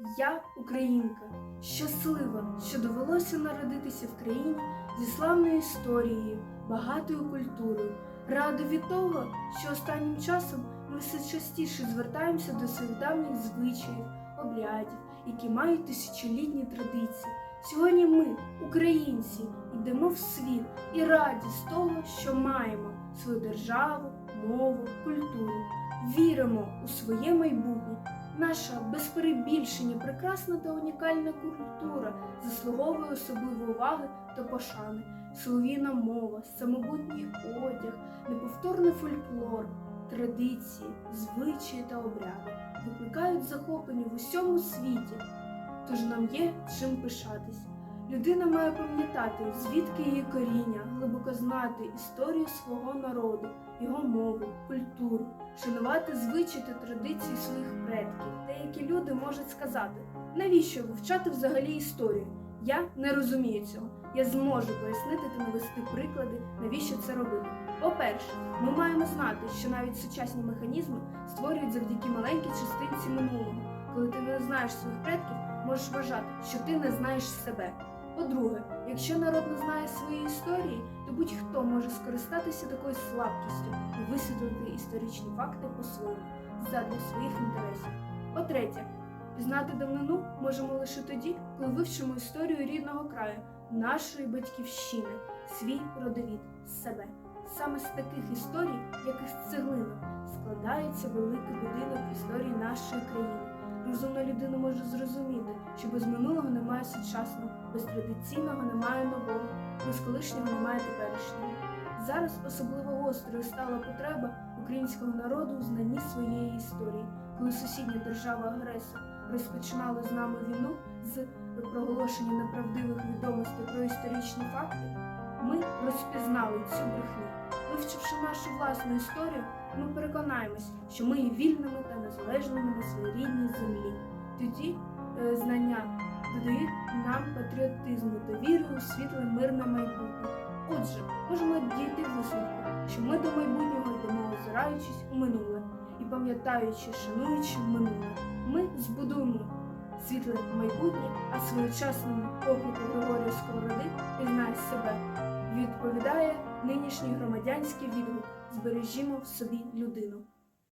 Я українка, щаслива, що довелося народитися в країні зі славною історією, багатою культурою. Рада від того, що останнім часом ми все частіше звертаємося до своїх давніх звичаїв, обрядів, які мають тисячолітні традиції. Сьогодні ми, українці, йдемо в світ і раді з того, що маємо свою державу, мову, культуру. Віримо у своє майбутнє. Наша без перебільшення прекрасна та унікальна культура заслуговує особливої уваги та пошани. Словіна мова, самобутній одяг, неповторний фольклор, традиції, звичаї та обряди викликають захоплення в усьому світі. Тож нам є чим пишатись. Людина має пам'ятати, звідки її коріння, глибоко знати історію свого народу, його мову, культуру, шанувати звичаї та традиції своїх предків. Деякі люди можуть сказати, навіщо вивчати взагалі історію? Я не розумію цього. Я зможу пояснити та навести приклади, навіщо це робити. По-перше, ми маємо знати, що навіть сучасні механізми створюють завдяки маленькій частинці минулого. Коли ти не знаєш своїх предків, можеш вважати, що ти не знаєш себе. По-друге, якщо народ не знає своєї історії, то будь-хто може скористатися такою слабкістю і висвітлити історичні факти по-своєму, задля своїх інтересів. По-третє, пізнати давнину можемо лише тоді, коли вивчимо історію рідного краю, нашої батьківщини, свій родовід, себе. Саме з таких історій, як із цеглинок, складається великий будинок історії нашої країни. Розумна людина може зрозуміти, що без минулого немає сучасного, без традиційного немає нового, без колишнього немає теперішнього. Зараз особливо гострою стала потреба українського народу у знанні своєї історії, коли сусідня держава-агресор розпочинала з нами війну з проголошення неправдивих відомостей про історичні факти. Ми розпізнали цю брехню. Вивчивши нашу власну історію, ми переконаємось, що ми є вільними та незалежними на своїй рідній землі. Тоді е, знання додають нам патріотизму та віри у світле мирне майбутнє. Отже, можемо дійти висновку, що ми до майбутнього йдемо озираючись у минуле і пам'ятаючи, шануючи минуле, ми збудуємо світле майбутнє, а своєчасному поклику Григорія Сковороди пізнай себе відповідає нинішній громадянський відгук Збережімо в собі людину.